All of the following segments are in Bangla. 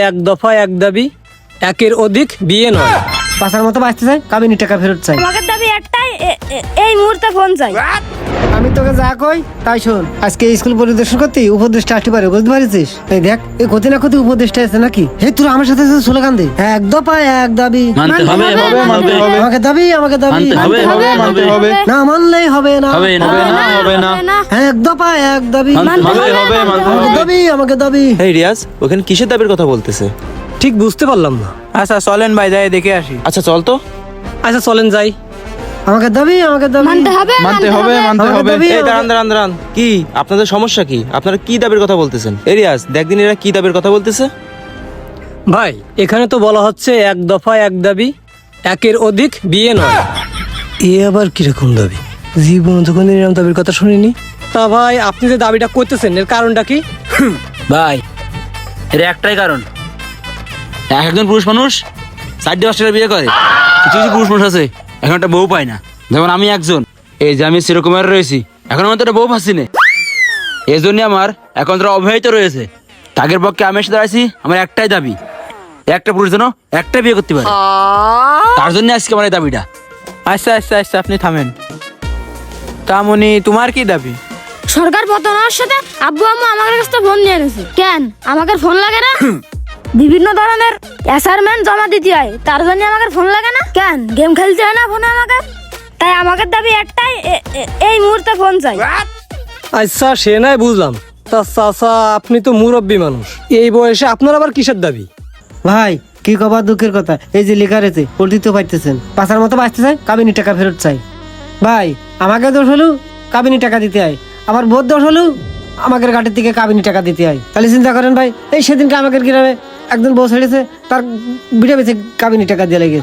এক দফা এক দাবি একের অধিক বিয়ে নয়। পাশার মতো বাঁচতে চাই কাবিনী টাকা ফেরত চাই। দাবি একটাই এ- এ- এই মুহূর্তে ফোন চাই। আমি তোকে যা কই তাই শোন। আজকে স্কুল পরিদর্শন করতে উপদেশটা আসতে পারে বুঝতে পারছিস এই দেখ এই ক্ষতি না উপদেশটা আছে নাকি? হে তোর আমার সাথে সাথে স্লোগান দে। এক দফা এক দাবি। মানতে হবে হবে, মানতে হবে। আমাকে দাবি আমাকে দাবি। মানতে হবে হবে, মানতে হবে। না মানলেই হবে না। হবে না হবে না, হবে না না। এক দফা এক দাবি। মানতে হবে হবে মানতে আমাকে হবে। দাবি আমাকে দাবি। এই রিয়াজ ওখানে কিসের দাবির কথা বলতেছে? ঠিক বুঝতে পারলাম না। আচ্ছা চলেন ভাই যাই দেখে আসি। আচ্ছা চল তো। আচ্ছা চলেন যাই। আমাকে দাবি আমাকে দাবি। মানতে হবে মানতে হবে মানতে হবে। এই দাঁড়ান দাঁড়ান দাঁড়ান। কি? আপনাদের সমস্যা কি? আপনারা কি দাবির কথা বলতেছেন? এই রিয়াজ দেখ দিন এরা কি দাবির কথা বলতেছে। ভাই এখানে তো বলা হচ্ছে এক দফা এক দাবি একের অধিক বিয়ে নয়। এ আবার কীরকম দাবি? জীবন যখন এরকম দাবির কথা শুনিনি। তা ভাই আপনি যে দাবিটা করতেছেন এর কারণটা কি? ভাই এর একটাই কারণ। এক একজন পুরুষ মানুষ চারটে পাঁচটা বিয়ে করে। কিছু কিছু পুরুষ মানুষ আছে এখন একটা বউ পায় না। যেমন আমি একজন এই যে আমি সেরকমের রয়েছি এখন আমার তো একটা বউ পাচ্ছি না এই জন্য আমার এখন তোরা অবহেলিত রয়েছে। তাগের পক্ষে আমি এসে দাঁড়াইছি আমার একটাই দাবি একটা পুরুষ যেন একটা বিয়ে করতে পারে। তার জন্য আজকে আমার এই দাবিটা। আচ্ছা আচ্ছা আচ্ছা আপনি থামেন। তা মনি তোমার কি দাবি? সরকার পতন হওয়ার সাথে আব্বু আম্মু আমার কাছে তো ফোন নিয়ে এনেছে। কেন? আমাকে ফোন লাগে না? বিভিন্ন ধরনের অ্যাসাইনমেন্ট জমা দিতে হয়। তার জন্য আমাকে ফোন লাগে না। কেন? গেম খেলতে হয় না ফোনে আমাকে? তাই আমাকে দাবি একটাই এই মুহূর্তে ফোন চাই। আচ্ছা সে নাই বুঝলাম। তা চাচা আপনি তো মুরব্বী মানুষ। এই বয়সে আপনার আবার কিসের দাবি? ভাই কি কবার দুঃখের কথা? এই যে লেখা রয়েছে পল্টি তো পাইতেছেন। পাশার মতো বাঁচতে চাই কাবিনী টাকা ফেরত চাই। ভাই আমাকে দোষ হলেও কাবিনী টাকা দিতে হয়। আবার বোধ দোষ হলো আমাকে ঘাটের থেকে কাবিনী টাকা দিতে হয়। তাহলে চিন্তা করেন ভাই এই সেদিনকে আমাকে গ্রামে একজন বউ ছেড়েছে তার বিড়ে বেছে কাবিনী টাকা দিয়ে লেগে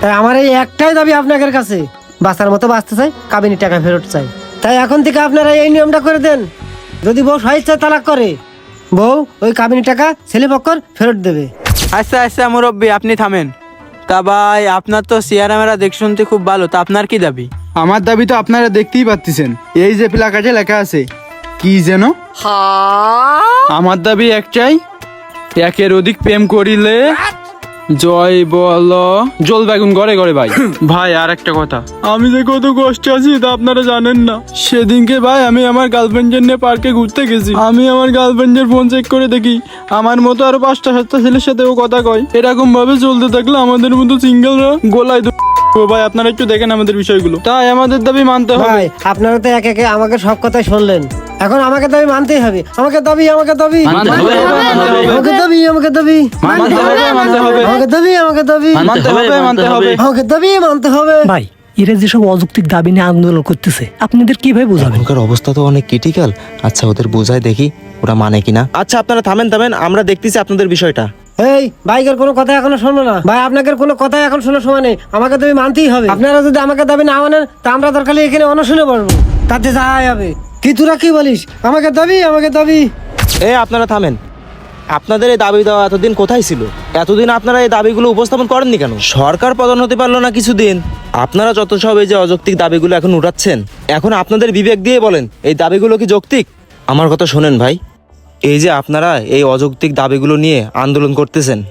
তাই আমার এই একটাই দাবি আপনাদের কাছে। বাঁচার মতো বাঁচতে চাই কাবিনি টাকা ফেরত চাই। তাই এখন থেকে আপনারা এই নিয়মটা করে দেন। যদি বউ স্বেচ্ছায় তালাক করে বউ ওই কাবিনি টাকা ছেলে পক্ষর ফেরত দেবে। আচ্ছা আচ্ছা মুরব্বী আপনি থামেন। তা ভাই আপনার তো সিয়ারা মেরা দেখ শুনতে খুব ভালো তা আপনার কি দাবি? আমার দাবি তো আপনারা দেখতেই পাচ্ছেন এই যে প্লাকাটে লেখা আছে কি যেন? আমার দাবি একটাই একের অধিক প্রেম করিলে জয় বল। জল বেগুন গড়ে গড়ে ভাই। ভাই আর একটা কথা। আমি যে কত কষ্ট আছি তা আপনারা জানেন না। সেদিনকে ভাই আমি আমার গার্লফ্রেন্ডের নিয়ে পার্কে ঘুরতে গেছি। আমি আমার গার্লফ্রেন্ডের ফোন চেক করে দেখি। আমার মতো আরও পাঁচটা সাতটা ছেলের সাথেও কথা কয়। এরকম ভাবে চলতে থাকলে আমাদের মতো সিঙ্গেলরা গোলায় দ- ভাই আপনারা একটু দেখেন আমাদের বিষয়গুলো। তাই আমাদের দাবি মানতে হবে। ভাই আপনারা তো এক একে আমাকে সব কথাই শুনলেন। এখন আমাকে দাবি মানতেই হবে। আমাকে দাবি আমাকে দাবি। মানতে হবে মানতে আমাকে দাবি আমাকে দাবি আমাকে দাবি। আমাকে দাবি মানতে হবে মানতে হবে। আমাকে দাবি মানতে হবে। ভাই এরা যেসব অযৌক্তিক দাবি নিয়ে আন্দোলন করতেছে আপনাদের কীভাবে বোঝাবেন? এখনকার অবস্থা তো অনেক ক্রিটিক্যাল আচ্ছা ওদের বোঝায় দেখি ওরা মানে কিনা। আচ্ছা আপনারা থামেন থামেন আমরা দেখতেছি আপনাদের বিষয়টা। এই বাইকের কোনো কথা এখনও শোনো না। ভাই আপনাদের কোনো কথা এখন শোনার সময় নেই। আমাকে দাবি মানতেই হবে। আপনারা যদি আমাকে দাবি না মানেন তা আমরা দরকার হলে এখানে অনশনে পড়ব তাতে যাই হবে। কি তোরা কি বলিস? আমাকে দাবি আমাকে দাবি। এ, আপনারা থামেন। আপনাদের এই দাবি দেওয়া এতদিন কোথায় ছিল? এতদিন আপনারা এই দাবিগুলো উপস্থাপন করেননি কেন? সরকার প্রধান হতে পারল না কিছুদিন। আপনারা যত সব এই যে অযৌক্তিক দাবিগুলো এখন উঠাচ্ছেন, এখন আপনাদের বিবেক দিয়ে বলেন, এই দাবিগুলো কি যৌক্তিক? আমার কথা শোনেন ভাই। এই যে আপনারা এই অযৌক্তিক দাবিগুলো নিয়ে আন্দোলন করতেছেন,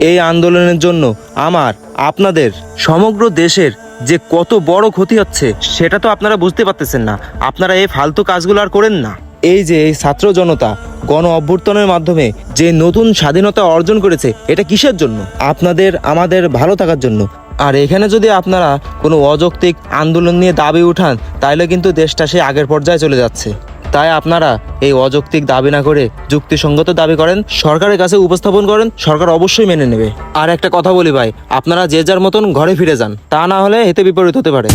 এই আন্দোলনের জন্য আমার, আপনাদের, সমগ্র দেশের যে কত বড় ক্ষতি হচ্ছে, সেটা তো আপনারা বুঝতে পারতেছেন না। আপনারা এই ফালতু কাজগুলো আর করেন না। এই যে এই ছাত্র জনতা গণ অভ্যর্থনের মাধ্যমে যে নতুন স্বাধীনতা অর্জন করেছে, এটা কিসের জন্য? আপনাদের, আমাদের ভালো থাকার জন্য। আর এখানে যদি আপনারা কোনো অযৌক্তিক আন্দোলন নিয়ে দাবি উঠান তাহলে কিন্তু দেশটা সেই আগের পর্যায়ে চলে যাচ্ছে। তাই আপনারা এই অযৌক্তিক দাবি না করে যুক্তিসঙ্গত দাবি করেন, সরকারের কাছে উপস্থাপন করেন, সরকার অবশ্যই মেনে নেবে। আর একটা কথা বলি ভাই, আপনারা যে যার মতন ঘরে ফিরে যান, তা না হলে এতে বিপরীত হতে পারে।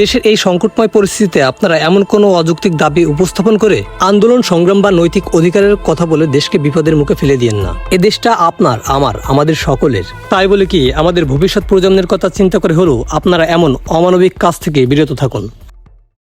দেশের এই সংকটময় পরিস্থিতিতে আপনারা এমন কোনো অযৌক্তিক দাবি উপস্থাপন করে আন্দোলন, সংগ্রাম বা নৈতিক অধিকারের কথা বলে দেশকে বিপদের মুখে ফেলে দিয়েন না। এ দেশটা আপনার, আমার, আমাদের সকলের। তাই বলে কি, আমাদের ভবিষ্যৎ প্রজন্মের কথা চিন্তা করে হলেও আপনারা এমন অমানবিক কাজ থেকে বিরত থাকুন।